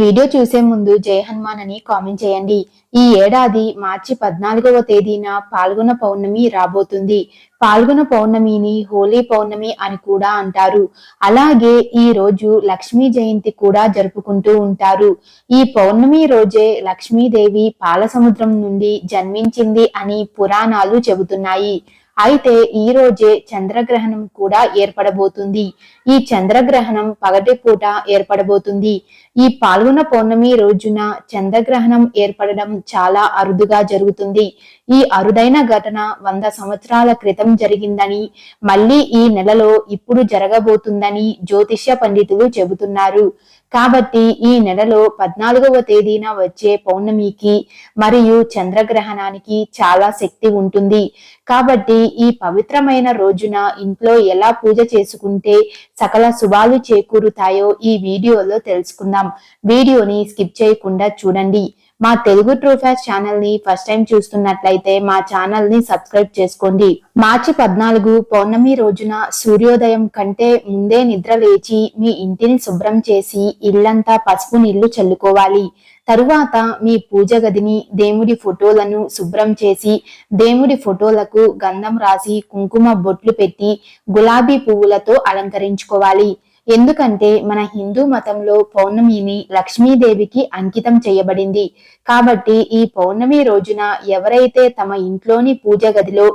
Video చూసే ముందు జయ హనుమాన్ అని కామెంట్ చేయండి. ఈ ఏడాది మార్చి పద్నాలుగవ తేదీన పాల్గొన పౌర్ణమి రాబోతుంది. పాల్గొన పౌర్ణమిని హోలీ పౌర్ణమి అని కూడా అంటారు. అలాగే ఈ రోజు లక్ష్మీ జయంతి కూడా జరుపుకుంటూ ఉంటారు. ఈ పౌర్ణమి రోజే లక్ష్మీదేవి పాల సముద్రం నుండి జన్మించింది అని పురాణాలు చెబుతున్నాయి. అయితే ఈ రోజే చంద్రగ్రహణం కూడా ఏర్పడబోతుంది. ఈ చంద్రగ్రహణం పగటిపూట ఏర్పడబోతుంది. ఈ పాల్గొన పౌర్ణమి రోజున చంద్రగ్రహణం ఏర్పడడం చాలా అరుదుగా జరుగుతుంది. ఈ అరుదైన ఘటన వంద సంవత్సరాల క్రితం జరిగిందని మళ్ళీ ఈ నెలలో ఇప్పుడు జరగబోతుందని జ్యోతిష్య పండితులు చెబుతున్నారు. కాబట్టి ఈ నెలలో పద్నాలుగవ తేదీన వచ్చే పౌర్ణమికి మరియు చంద్రగ్రహణానికి చాలా శక్తి ఉంటుంది. కాబట్టి ఈ పవిత్రమైన రోజున ఇంట్లో ఎలా పూజ చేసుకుంటే సకల శుభాలు చేకూరుతాయో ఈ వీడియోలో తెలుసుకుందాం. వీడియోని స్కిప్ చేయకుండా చూడండి. మా తెలుగు ట్రూఫాస్ ఛానల్ని ఫస్ట్ టైం చూస్తున్నట్లయితే మా ఛానల్ని సబ్స్క్రైబ్ చేసుకోండి. మార్చి పద్నాలుగు పౌర్ణమి రోజున సూర్యోదయం కంటే ముందే నిద్ర లేచి మీ ఇంటిని శుభ్రం చేసి ఇల్లంతా పసుపు నీళ్ళు చల్లుకోవాలి. తరువాత మీ పూజ గదిని దేవుడి ఫోటోలను శుభ్రం చేసి దేవుడి ఫోటోలకు గంధం రాసి కుంకుమ బొట్లు పెట్టి గులాబీ పువ్వులతో అలంకరించుకోవాలి. ఎందుకంటే మన హిందూ మతంలో పౌర్ణమిని లక్ష్మీదేవికి అంకితం చేయబడింది. కాబట్టి ఈ పౌర్ణమి రోజున ఎవరైతే తమ ఇంట్లోని పూజ గదిలో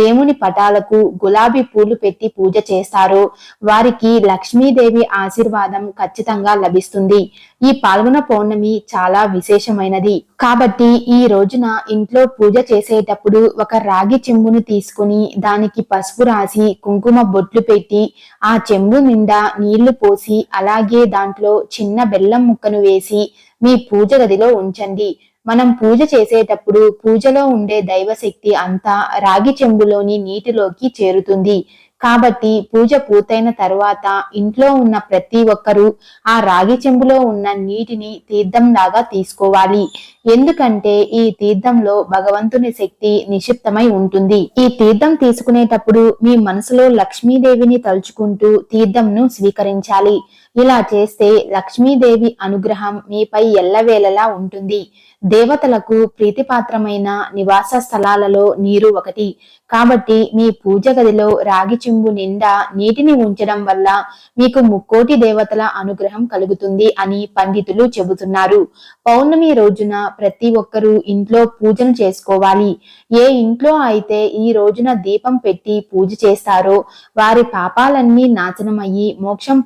దేవుని పటాలకు గులాబీ పూలు పెట్టి పూజ చేస్తారో వారికి లక్ష్మీదేవి ఆశీర్వాదం ఖచ్చితంగా లభిస్తుంది. ఈ పాల్గొన పౌర్ణమి చాలా విశేషమైనది. కాబట్టి ఈ రోజున ఇంట్లో పూజ చేసేటప్పుడు ఒక రాగి చెంబును తీసుకుని దానికి పసుపు రాసి కుంకుమ బొట్లు పెట్టి ఆ చెంబు నిండా నీళ్ళు పోసి అలాగే దాంట్లో చిన్న బెల్లం ముక్కను వేసి మీ పూజ గదిలో ఉంచండి. మనం పూజ చేసేటప్పుడు పూజలో ఉండే దైవశక్తి అంతా రాగి చెంబులోని నీటిలోకి చేరుతుంది. కాబట్టి పూజ పూర్తయిన తర్వాత ఇంట్లో ఉన్న ప్రతి ఒక్కరూ ఆ రాగి చెంబులో ఉన్న నీటిని తీర్థం లాగా తీసుకోవాలి. ఎందుకంటే ఈ తీర్థంలో భగవంతుని శక్తి నిక్షిప్తమై ఉంటుంది. ఈ తీర్థం తీసుకునేటప్పుడు మీ మనసులో లక్ష్మీదేవిని తలుచుకుంటూ తీర్థంను స్వీకరించాలి. ఇలా చేస్తే లక్ష్మీదేవి అనుగ్రహం మీపై ఎల్లవేళలా ఉంటుంది. దేవతలకు ప్రీతిపాత్రమైన నివాస స్థలాలలో నీరు ఒకటి. కాబట్టి మీ పూజ గదిలో రాగి చెంబు నిండా నీటిని ఉంచడం వల్ల మీకు ముక్కోటి దేవతల అనుగ్రహం కలుగుతుంది అని పండితులు చెబుతున్నారు. పౌర్ణమి రోజున ప్రతి ఒక్కరూ ఇంట్లో పూజను చేసుకోవాలి. ఏ ఇంట్లో అయితే ఈ రోజున దీపం పెట్టి పూజ చేస్తారో వారి పాపాలన్నీ నాశనమయ్యి మోక్షం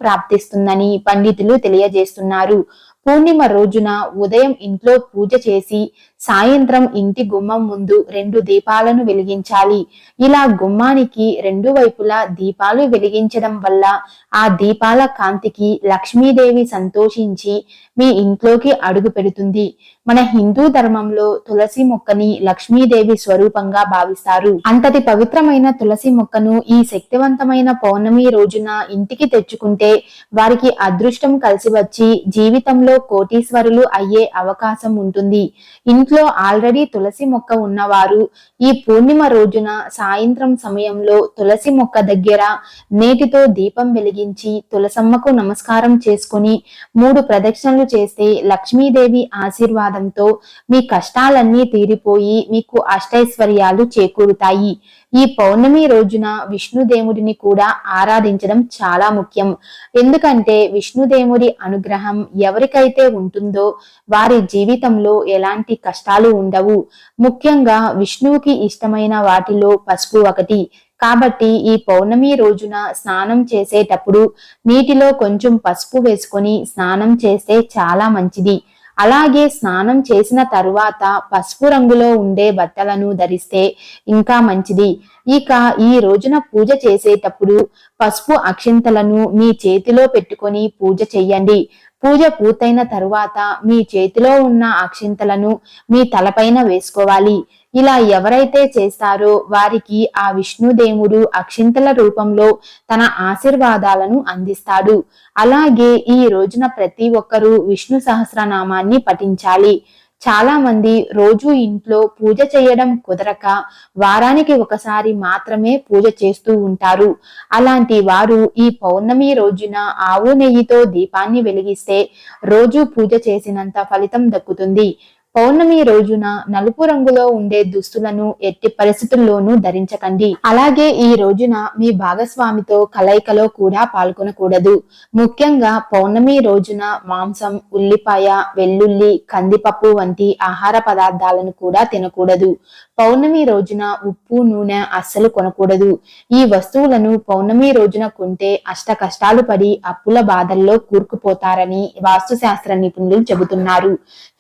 ప్రాప్తిస్తుందని పండితులు తెలియజేస్తున్నారు. పూర్ణిమ రోజున ఉదయం ఇంట్లో పూజ చేసి సాయంత్రం ఇంటి గుమ్మం ముందు రెండు దీపాలను వెలిగించాలి. ఇలా గుమ్మానికి రెండు వైపులా దీపాలు వెలిగించడం వల్ల ఆ దీపాల కాంతికి లక్ష్మీదేవి సంతోషించి మీ ఇంట్లోకి అడుగు పెడుతుంది. మన హిందూ ధర్మంలో తులసి మొక్కని లక్ష్మీదేవి స్వరూపంగా భావిస్తారు. అంతటి పవిత్రమైన తులసి మొక్కను ఈ శక్తివంతమైన పౌర్ణమి రోజున ఇంటికి తెచ్చుకుంటే వారికి అదృష్టం కలిసి వచ్చి జీవితంలో కోటీశ్వరులు అయ్యే అవకాశం ఉంటుంది. ఇంట్లో ఆల్రెడీ తులసి మొక్క ఉన్నవారు ఈ పూర్ణిమ రోజున సాయంత్రం సమయంలో తులసి మొక్క దగ్గర నేటితో దీపం వెలిగించి తులసమ్మకు నమస్కారం చేసుకుని మూడు ప్రదక్షిణలు చేస్తే లక్ష్మీదేవి ఆశీర్వాదంతో మీ కష్టాలన్నీ తీరిపోయి మీకు అష్టైశ్వర్యాలు చేకూరుతాయి. ఈ పౌర్ణమి రోజున విష్ణుదేవుడిని కూడా ఆరాధించడం చాలా ముఖ్యం. ఎందుకంటే విష్ణుదేవుడి అనుగ్రహం ఎవరికైతే ఉంటుందో వారి జీవితంలో ఎలాంటి కష్టాలు ఉండవు. ముఖ్యంగా విష్ణువుకి ఇష్టమైన వాటిలో పసుపు ఒకటి. కాబట్టి ఈ పౌర్ణమి రోజున స్నానం చేసేటప్పుడు నీటిలో కొంచెం పసుపు వేసుకొని స్నానం చేస్తే చాలా మంచిది. అలాగే స్నానం చేసిన తరువాత పసుపు రంగులో ఉండే బట్టలను ధరిస్తే ఇంకా మంచిది. ఇక ఈ రోజున పూజ చేసేటప్పుడు పసుపు అక్షింతలను మీ చేతిలో పెట్టుకొని పూజ చెయ్యండి. పూజ పూర్తయిన తరువాత మీ చేతిలో ఉన్న అక్షింతలను మీ తలపైన వేసుకోవాలి. ఇలా ఎవరైతే చేస్తారో వారికి ఆ విష్ణుదేవుడు అక్షింతల రూపంలో తన ఆశీర్వాదాలను అందిస్తాడు. అలాగే ఈ రోజున ప్రతి ఒక్కరూ విష్ణు సహస్రనామాన్ని పఠించాలి. చాలా మంది రోజు ఇంట్లో పూజ చేయడం కుదరక వారానికి ఒకసారి మాత్రమే పూజ చేస్తూ ఉంటారు. అలాంటి వారు ఈ పౌర్ణమి రోజున ఆవు నెయ్యితో దీపాన్ని వెలిగిస్తే రోజు పూజ చేసినంత ఫలితం దక్కుతుంది. పౌర్ణమి రోజున నలుపు రంగులో ఉండే దుస్తులను ఎట్టి పరిస్థితుల్లోనూ ధరించకండి. అలాగే ఈ రోజున మీ భాగస్వామితో కలయికలో కూడా పాల్గొనకూడదు. ముఖ్యంగా పౌర్ణమి రోజున మాంసం ఉల్లిపాయ వెల్లుల్లి కందిపప్పు వంటి ఆహార పదార్థాలను కూడా తినకూడదు. పౌర్ణమి రోజున ఉప్పు నూనె అస్సలు కొనకూడదు. ఈ వస్తువులను పౌర్ణమి రోజున కొంటే అష్ట కష్టాలు పడి అప్పుల బాధల్లో కూరుకుపోతారని వాస్తుశాస్త్ర నిపుణులు చెబుతున్నారు.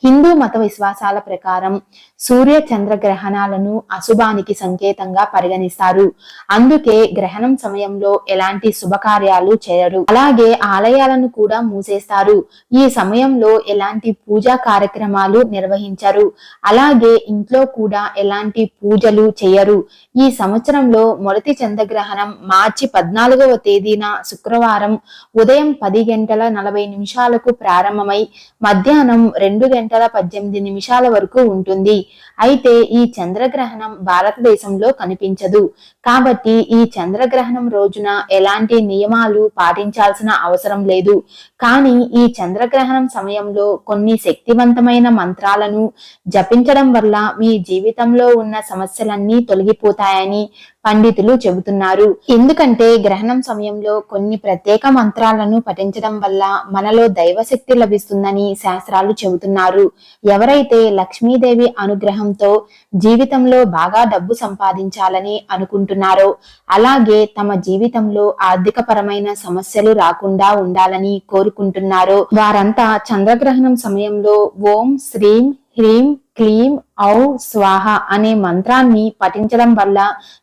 హిందూ మత విశ్వాసాల ప్రకారం సూర్య చంద్ర గ్రహణాలను అశుభానికి సంకేతంగా పరిగణిస్తారు. అందుకే గ్రహణం సమయంలో ఎలాంటి శుభకార్యాలు చేయరు. అలాగే ఆలయాలను కూడా మూసేస్తారు. ఈ సమయంలో ఎలాంటి పూజా కార్యక్రమాలు నిర్వహించరు. అలాగే ఇంట్లో కూడా ఎలాంటి పూజలు చేయరు. ఈ సంవత్సరంలో మొదటి చంద్రగ్రహణం మార్చి పద్నాలుగవ తేదీన శుక్రవారం ఉదయం పది గంటల నలభై నిమిషాలకు ప్రారంభమై మధ్యాహ్నం రెండు గంటల పద్దెనిమిది నిమిషాల వరకు ఉంటుంది. అయితే ఈ చంద్రగ్రహణం భారతదేశంలో కనిపించదు. కాబట్టి ఈ చంద్రగ్రహణం రోజున ఎలాంటి నియమాలు పాటించాల్సిన అవసరం లేదు. కానీ ఈ చంద్రగ్రహణం సమయంలో కొన్ని శక్తివంతమైన మంత్రాలను జపించడం వల్ల మీ జీవితంలో ఉన్న సమస్యలన్నీ తొలగిపోతాయని పండితులు చెబుతున్నారు. ఎందుకంటే గ్రహణం సమయంలో కొన్ని ప్రత్యేక మంత్రాలను పఠించడం వల్ల మనలో దైవశక్తి లభిస్తుందని శాస్త్రాలు చెబుతున్నారు. ఎవరైతే లక్ష్మీదేవి అనుగ్రహంతో జీవితంలో బాగా డబ్బు సంపాదించాలని అనుకుంటున్నారో అలాగే తమ జీవితంలో ఆర్థిక పరమైన సమస్యలు రాకుండా ఉండాలని కోరుకుంటున్నారో వారంతా చంద్రగ్రహణం సమయంలో ఓం శ్రీం హ్రీం క్లీం ఔ స్వాహ అనే మంత్రాన్ని పఠించడం వల్ల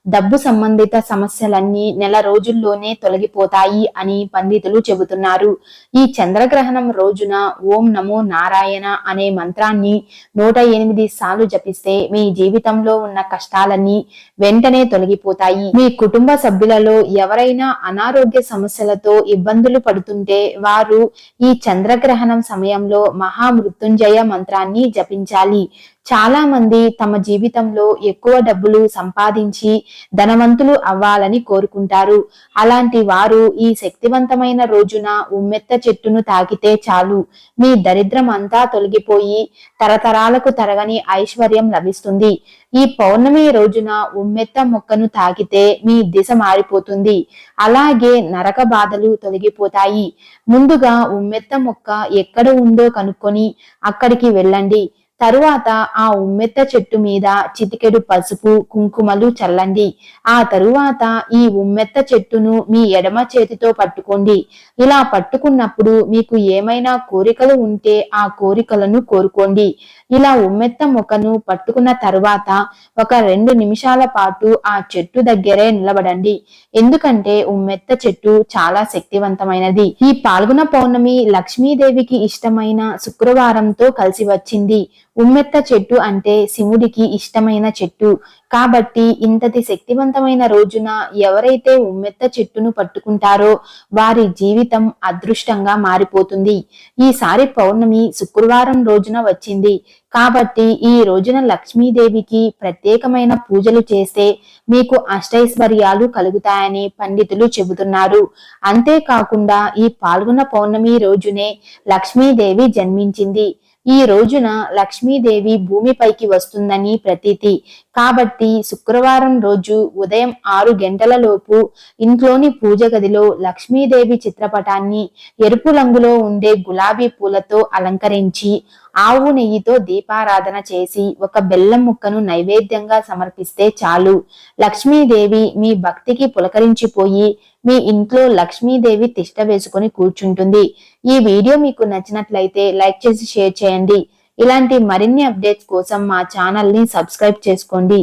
డబ్బు సంబంధిత సమస్యలన్నీ నెల రోజుల్లోనే తొలగిపోతాయి అని పండితులు చెబుతున్నారు. ఈ చంద్రగ్రహణం రోజున ఓం నమో నారాయణ అనే మంత్రాన్ని నూట ఎనిమిది సార్లు జపిస్తే మీ జీవితంలో ఉన్న కష్టాలన్నీ వెంటనే తొలగిపోతాయి. మీ కుటుంబ సభ్యులలో ఎవరైనా అనారోగ్య సమస్యలతో ఇబ్బందులు పడుతుంటే వారు ఈ చంద్రగ్రహణం సమయంలో మహామృత్యుంజయ మంత్రాన్ని జపించాలి. చాలా మంది తమ జీవితంలో ఎక్కువ డబ్బులు సంపాదించి ధనవంతులు అవ్వాలని కోరుకుంటారు. అలాంటి వారు ఈ శక్తివంతమైన రోజున ఉమ్మెత్త చెట్టును తాకితే చాలు. మీ దరిద్రం అంతా తొలగిపోయి తరతరాలకు తరగని ఐశ్వర్యం లభిస్తుంది. ఈ పౌర్ణమి రోజున ఉమ్మెత్త మొక్కను తాకితే మీ దిశ మారిపోతుంది. అలాగే నరక బాధలు తొలగిపోతాయి. ముందుగా ఉమ్మెత్త మొక్క ఎక్కడ ఉందో కనుక్కొని అక్కడికి వెళ్ళండి. తరువాత ఆ ఉమ్మెత్త చెట్టు మీద చిటికెడు పసుపు కుంకుమలు చల్లండి. ఆ తరువాత ఈ ఉమ్మెత్త చెట్టును మీ ఎడమ చేతితో పట్టుకోండి. ఇలా పట్టుకున్నప్పుడు మీకు ఏమైనా కోరికలు ఉంటే ఆ కోరికలను కోరుకోండి. ఇలా ఉమ్మెత్త మొక్కను పట్టుకున్న తరువాత ఒక రెండు నిమిషాల పాటు ఆ చెట్టు దగ్గరే నిలబడండి. ఎందుకంటే ఉమ్మెత్త చెట్టు చాలా శక్తివంతమైనది. ఈ పాల్గొన పౌర్ణమి లక్ష్మీదేవికి ఇష్టమైన శుక్రవారంతో కలిసి వచ్చింది. ఉమ్మెత్త చెట్టు అంటే శివుడికి ఇష్టమైన చెట్టు. కాబట్టి ఇంతటి శక్తివంతమైన రోజున ఎవరైతే ఉమ్మెత్త చెట్టును పట్టుకుంటారో వారి జీవితం అదృష్టంగా మారిపోతుంది. ఈసారి పౌర్ణమి శుక్రవారం రోజున వచ్చింది. కాబట్టి ఈ రోజున లక్ష్మీదేవికి ప్రత్యేకమైన పూజలు చేస్తే మీకు అష్టైశ్వర్యాలు కలుగుతాయని పండితులు చెబుతున్నారు. అంతేకాకుండా ఈ పాల్గొన్న పౌర్ణమి రోజునే లక్ష్మీదేవి జన్మించింది. ఈ రోజున లక్ష్మీదేవి భూమిపైకి వస్తుందని ప్రతీతి. కాబట్టి శుక్రవారం రోజు ఉదయం ఆరు గంటలలోపు ఇంట్లోని పూజ గదిలో లక్ష్మీదేవి చిత్రపటాన్ని ఎరుపు రంగులో ఉండే గులాబీ పూలతో అలంకరించి ఆవు నెయ్యితో దీపారాధన చేసి ఒక బెల్లం ముక్కను నైవేద్యంగా సమర్పిస్తే చాలు. లక్ష్మీదేవి మీ భక్తికి పులకరించిపోయి మీ ఇంట్లో లక్ష్మీదేవి తిష్ట వేసుకొని కూర్చుంటుంది. ఈ వీడియో మీకు నచ్చినట్లయితే లైక్ చేసి షేర్ చేయండి. ఇలాంటి మరిన్ని అప్డేట్స్ కోసం మా ఛానల్ని సబ్స్క్రైబ్ చేసుకోండి.